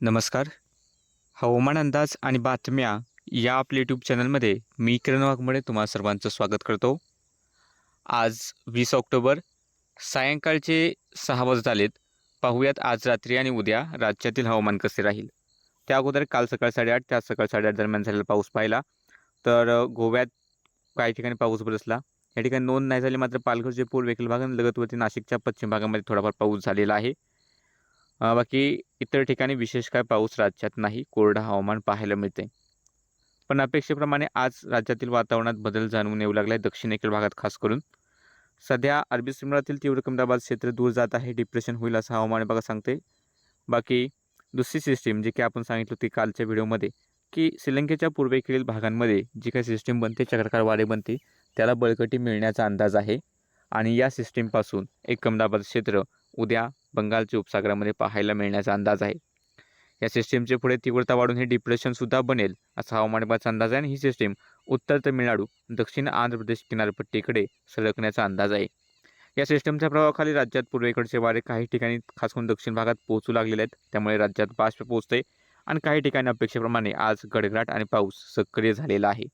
नमस्कार. हवामान अंदाज आणि बातम्या या आपल्या यूट्यूब चॅनलमध्ये मी किरण वाघमोडे तुम्हा सर्वांचं स्वागत करतो. आज वीस ऑक्टोबर सायंकाळचे सहा वाजत आलेत. पाहूयात आज रात्री आणि उद्या राज्यातील हवामान कसे राहील. त्या अगोदर काल सकाळ साडेआठ त्या सकाळ साडेआठ दरम्यान झालेला पाऊस पाहिला. तर गोव्यात काही ठिकाणी पाऊस बरसला. या ठिकाणी नोंद नाही झाली मात्र पालघरचे पूर्वेकडील भाग आणि लगतवरती नाशिकच्या पश्चिम भागामध्ये थोडाफार पाऊस झालेला आहे. बाकी इतर ठिकाणी विशेष काय पाऊस राज्यात नाही कोरडं हवामान पाहायला मिळते. पण अपेक्षेप्रमाणे आज राज्यातील वातावरणात बदल जाणवून येऊ लागला आहे दक्षिणेकडील भागात खास करून. सध्या अरबी समुद्रातील तीव्र कमदाबाद क्षेत्र दूर जात आहे डिप्रेशन होईल असं हवामान विभाग सांगते. बाकी दुसरी सिस्टीम जी की आपण सांगितलं होती कालच्या व्हिडिओमध्ये की श्रीलंकेच्या पूर्वेकडील भागांमध्ये जी काही सिस्टीम बनते चक्रकार वारे बनते त्याला बळकटी मिळण्याचा अंदाज आहे. आणि या सिस्टीमपासून एक कमदाबाद क्षेत्र उद्या बंगालच्या उपसागरामध्ये पाहायला मिळण्याचा अंदाज आहे. या सिस्टीमचे पुढे तीव्रता वाढून हे डिप्रेशनसुद्धा बनेल असा हवामान विभागाचा अंदाज आहे आणि ही सिस्टीम उत्तर तामिळनाडू दक्षिण आंध्र प्रदेश किनारपट्टीकडे सरकण्याचा अंदाज आहे. या सिस्टमच्या प्रभावाखाली राज्यात पूर्वेकडचे वारे काही ठिकाणी खास करून दक्षिण भागात पोहोचू लागलेले आहेत. त्यामुळे राज्यात बाष्प पोहोचते आणि काही ठिकाणी अपेक्षेप्रमाणे आज गडगडाट आणि पाऊस सक्रिय झालेला आहे.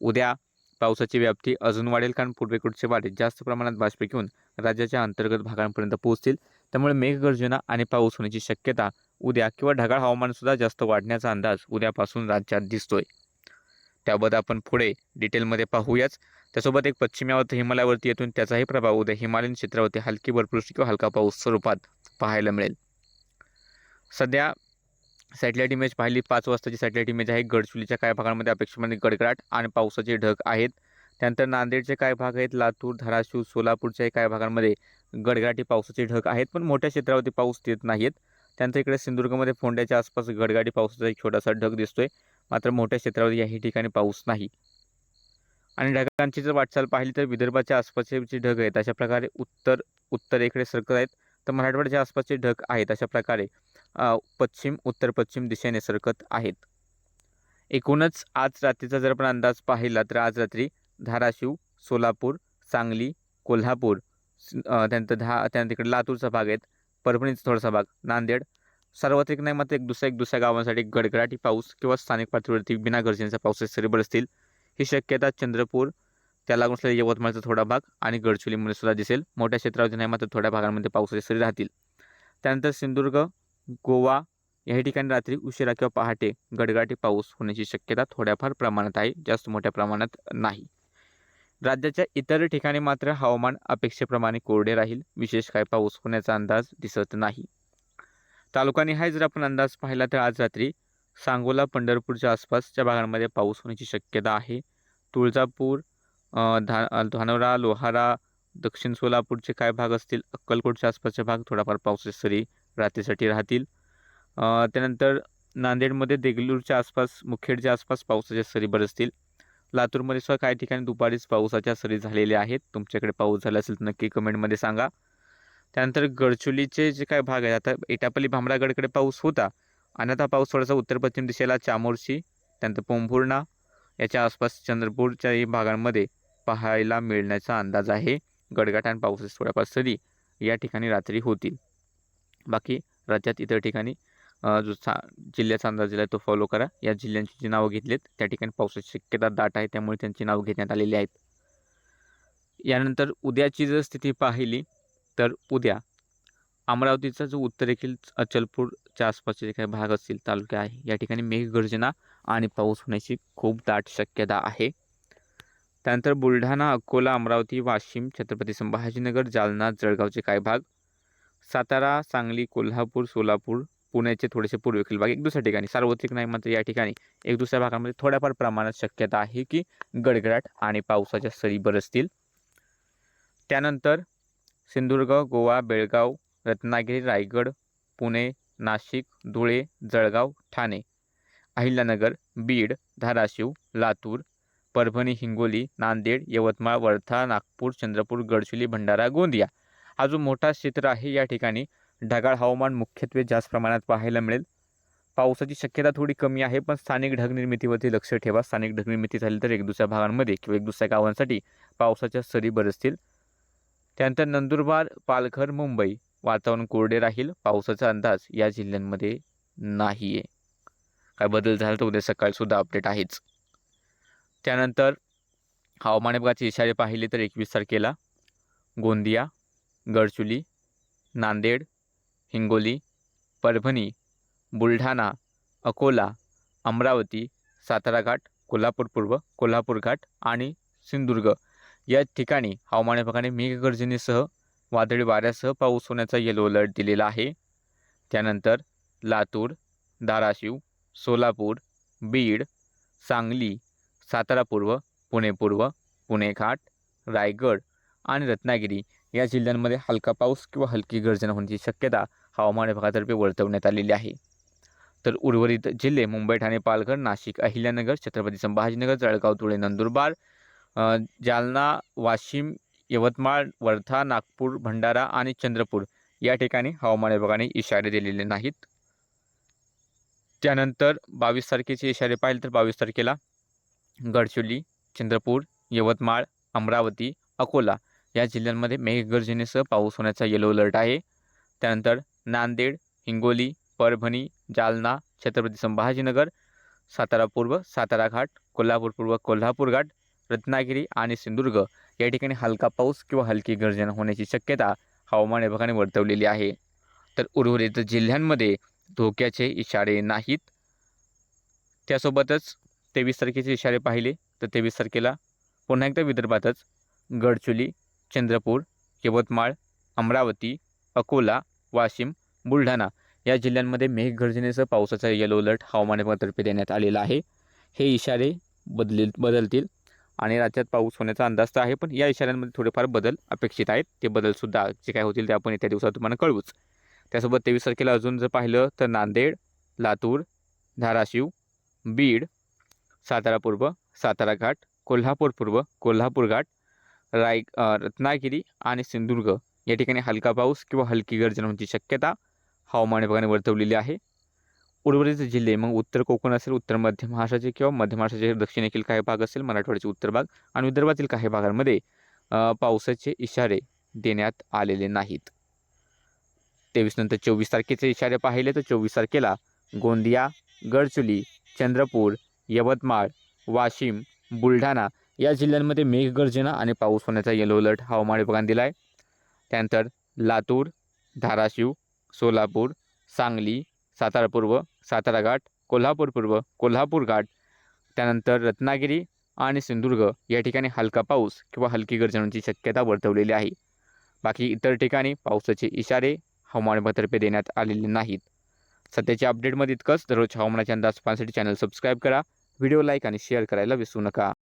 उद्या पावसाची व्याप्ती अजून वाढेल कारण पूर्वेकडचे वारे जास्त प्रमाणात बाष्प घेऊन राज्याच्या अंतर्गत भागांपर्यंत पोहोचतील. त्यामुळे मेघगर्जना आणि पाऊस होण्याची शक्यता उद्या किंवा ढगाळ हवामानसुद्धा जास्त वाढण्याचा अंदाज उद्यापासून राज्यात दिसतोय. त्याबद्दल आपण पुढे डिटेलमध्ये पाहूयाच. त्यासोबत एक पश्चिमेवर हिमालयावरती येतून त्याचाही प्रभाव उद्या हिमालयन क्षेत्रावरती हलकी बर्फवृष्टी किंवा हलका पाऊस स्वरूपात पाहायला मिळेल. सध्या सॅटेलाईट इमेज पाहिली पाच वाजताची सॅटेलाईट इमेज आहे. गडचुलीच्या काही भागांमध्ये अपेक्षेमध्ये गडगडाट आणि पावसाचे ढग आहेत. त्यानंतर नांदेडचे काही भाग आहेत? लातूर धाराशिव सोलापूरच्याही काही भागांमध्ये गडगाटी पावसाचे ढग आहेत पण मोठ्या क्षेत्रावरती पाऊस देत नाहीत त्यानंतर इकडे सिंधुदुर्गमध्ये फोंड्याच्या आसपास गडगाडी पावसाचा एक छोटासा ढग दिसतोय. मात्र मोठ्या क्षेत्रावर याही ठिकाणी पाऊस नाही. आणि ढगांची जर वाटचाल पाहिली तर विदर्भाच्या आसपासचे जे ढग आहेत अशा प्रकारे उत्तर उत्तरेकडे सरकत आहेत. तर मराठवाड्याच्या आसपासचे ढग आहेत अशा प्रकारे पश्चिम उत्तर पश्चिम दिशेने सरकत आहेत. एकूणच आज रात्रीचा जर आपण अंदाज पाहिला तर आज रात्री धाराशिव सोलापूर सांगली कोल्हापूर त्यानंतर धा त्यानंतर तिकडे लातूरचा भाग आहेत. परभणीचा थोडासा भाग नांदेड. सार्वत्रिक नाही मात्र एक दुसऱ्या एक दुसऱ्या गावांसाठी गडगडाटी पाऊस किंवा स्थानिक पातळीवरती बिना गरजेचा पाऊस सरी बरसतील. ही शक्यता चंद्रपूर त्या लागून असलेल्या यवतमाळचा थोडा भाग आणि गडचिरोलीमध्ये सुद्धा दिसेल. मोठ्या क्षेत्रावरती नाही मात्र थोड्या भागांमध्ये पावसाचे सरी राहतील. त्यानंतर सिंधुदुर्ग गोवा या ठिकाणी रात्री उशिरा किंवा पहाटे गडगडाटी पाऊस होण्याची शक्यता थोड्याफार प्रमाणात आहे. जास्त मोठ्या प्रमाणात नाही. राज्याच्या इतर ठिकाणी मात्र हवामान अपेक्षेप्रमाणे कोरडे राहील. विशेष काय पाऊस होण्याचा अंदाज दिसत नाही. तालुकानिहाय जर आपण अंदाज पाहिला तर आज रात्री सांगोला पंढरपूरच्या आसपासच्या भागांमध्ये पाऊस होण्याची शक्यता आहे. तुळजापूर धा धानोरा लोहारा दक्षिण सोलापूरचे काय भाग असतील. अक्कलकोटच्या आसपासचे भाग थोडाफार पावसाच्या सरी रात्रीसाठी राहतील. त्यानंतर नांदेडमध्ये देगलूरच्या आसपास मुखेडच्या आसपास पावसाच्या सरी बरसतील. लातूरमध्ये सुद्धा काही ठिकाणी दुपारीच पावसाच्या सरी झालेल्या आहेत. तुमच्याकडे पाऊस झाला असेल तर नक्की कमेंटमध्ये सांगा. त्यानंतर गडचोलीचे जे काही भाग आहेत आता एटापल्ली भामरागडकडे पाऊस होता. आणि आता पाऊस थोडासा उत्तर पश्चिम दिशेला चामोर्शी त्यानंतर पोंभुर्णा याच्या आसपास चंद्रपूरच्याही भागांमध्ये पाहायला मिळण्याचा अंदाज आहे. गडगडाट आणि पावसाच्या थोड्याफार सरी या ठिकाणी रात्री होतील. बाकी राज्यात इतर ठिकाणी जो सा जिल्ह्याचा अंदाज दिला आहे तो फॉलो करा. या जिल्ह्यांची जी नावं घेतलीत त्या ठिकाणी पावसाची शक्यता दाट आहे त्यामुळे त्यांची नावं घेण्यात आलेली आहेत. यानंतर उद्याची जर स्थिती पाहिली तर उद्या अमरावतीचा जो उत्तरेखील अचलपूरच्या आसपासचे जे काही भाग असतील तालुके आहे या ठिकाणी मेघगर्जना आणि पाऊस होण्याची खूप दाट शक्यता आहे. त्यानंतर बुलढाणा अकोला अमरावती वाशिम छत्रपती संभाजीनगर जालना जळगावचे काही भाग सातारा सांगली कोल्हापूर सोलापूर पुण्याचे थोडेसे पूर्वेकडील भाग एक दुसऱ्या ठिकाणी. सार्वत्रिक नाही मात्र या ठिकाणी. एक दुसऱ्या भागामध्ये थोड्याफार प्रमाणात शक्यता आहे की गडगडाट आणि पावसाच्या सरी बरसतील. त्यानंतर सिंधुदुर्ग गोवा बेळगाव रत्नागिरी रायगड पुणे नाशिक धुळे जळगाव ठाणे अहिल्यानगर बीड धाराशिव लातूर परभणी हिंगोली नांदेड यवतमाळ वर्धा नागपूर चंद्रपूर गडचिरोली भंडारा गोंदिया. हा जो मोठा क्षेत्र आहे या ठिकाणी ढगाळ हवामान मुख्यत्वे जास्त प्रमाणात पाहायला मिळेल. पावसाची शक्यता थोडी कमी आहे पण स्थानिक ढगनिर्मितीवरती लक्ष ठेवा. स्थानिक ढगनिर्मिती झाली तर एक दुसऱ्या भागांमध्ये किंवा एक दुसऱ्या गावांसाठी पावसाच्या सरी बरसतील त्यानंतर नंदुरबार पालघर मुंबई वातावरण कोरडे राहील. पावसाचा अंदाज या जिल्ह्यांमध्ये नाही आहे काय बदल झाला तर उद्या सकाळीसुद्धा अपडेट आहेच. त्यानंतर हवामान विभागाचे इशारे पाहिले तर एकवीस तारखेला गोंदिया गडचुली नांदेड हिंगोली परभणी बुलढाणा अकोला अमरावती सातारा घाट कोल्हापूर पूर्व कोल्हापूर घाट आणि सिंधुदुर्ग. या ठिकाणी हवामान विभागाने मेघगर्जनेसह वादळी वाऱ्यासह पाऊस होण्याचा येलो अलर्ट दिलेला आहे. त्यानंतर लातूर धाराशिव सोलापूर बीड सांगली सातारा पूर्व पुणे पूर्व पुणे घाट रायगड आणि रत्नागिरी या जिल्ह्यांमध्ये हलका पाऊस किंवा हलकी गर्जना होण्याची शक्यता हवामान विभागातर्फे वर्तवण्यात आलेली आहे. तर उर्वरित जिल्हे मुंबई ठाणे पालघर नाशिक अहिल्यानगर छत्रपती संभाजीनगर जळगाव धुळे नंदुरबार जालना वाशिम यवतमाळ वर्धा नागपूर भंडारा आणि चंद्रपूर या ठिकाणी हवामान विभागाने इशारे दिलेले नाहीत. त्यानंतर बावीस तारखेचे इशारे पाहिले तर बावीस तारखेला गडचिरोली चंद्रपूर यवतमाळ अमरावती अकोला या जिल्ह्यांमध्ये मेघगर्जनेसह पाऊस होण्याचा येलो अलर्ट आहे. त्यानंतर नांदेड हिंगोली परभणी जालना छत्रपती संभाजीनगर सातारा पूर्व सातारा घाट कोल्हापूर पूर्व कोल्हापूर घाट रत्नागिरी आणि सिंधुदुर्ग या ठिकाणी हलका पाऊस किंवा हलकी गर्जना होण्याची शक्यता हवामान विभागाने वर्तवलेली आहे. तर उर्वरित जिल्ह्यांमध्ये धोक्याचे इशारे नाहीत. त्यासोबतच तेवीस तारखेचे इशारे पाहिले तर तेवीस तारखेला पुन्हा एकदा विदर्भातच गडचुली चंद्रपूर यवतमाळ अमरावती अकोला वाशिम बुलढाणा या जिल्ह्यांमध्ये मेघगर्जनेसह पावसाचा येलो अलर्ट हवामान विभागातर्फे देण्यात आलेला आहे. हे इशारे बदलील बदलतील आणि राज्यात पाऊस होण्याचा अंदाज तर आहे पण या इशाऱ्यांमध्ये थोडेफार बदल अपेक्षित आहेत. ते बदलसुद्धा जे काय होतील ते आपण येत्या दिवसात तुम्हाला कळवूच. त्यासोबत तेवीस तारखेला अजून जर पाहिलं तर नांदेड लातूर धाराशिव बीड सातारा पूर्व सातारा घाट कोल्हापूर पूर्व कोल्हापूर घाट राय रत्नागिरी आणि सिंधुदुर्ग या ठिकाणी हलका पाऊस किंवा हलकी गर्जना होण्याची शक्यता हवामान विभागाने वर्तवलेली आहे. उर्वरित जिल्हे मग उत्तर कोकण असेल उत्तर मध्य महाराष्ट्राचे किंवा मध्य महाराष्ट्राचे दक्षिणेतील काही भाग असेल मराठवाड्याचे उत्तर भाग आणि विदर्भातील काही भागांमध्ये पावसाचे इशारे देण्यात आलेले नाहीत. तेवीस नंतर चोवीस तारखेचे इशारे पाहिले तर चोवीस तारखेला गोंदिया गडचुली चंद्रपूर यवतमाळ वाशिम बुलढाणा या जिल्ह्यांमध्ये मेघगर्जना आणि पाऊस होण्याचा येलो अलर्ट हवामान विभागाने दिला आहे त्यानंतर लातूर धाराशिव सोलापूर सांगली सातारा पूर्व सातारा घाट कोल्हापूर पूर्व कोल्हापूर घाट त्यानंतर रत्नागिरी आणि सिंधुदुर्ग या ठिकाणी हलका पाऊस किंवा हलकी गर्जनाची शक्यता वर्तवलेली आहे. बाकी इतर ठिकाणी पावसाचे इशारे हवामान विभागातर्फे देण्यात आलेले नाहीत. सध्याच्या अपडेटमध्ये इतकंच. दररोज हवामानाच्या अंदाज पाहण्यासाठी चॅनल सबस्क्राईब करा. व्हिडिओ लाईक आणि शेअर करायला विसरू नका.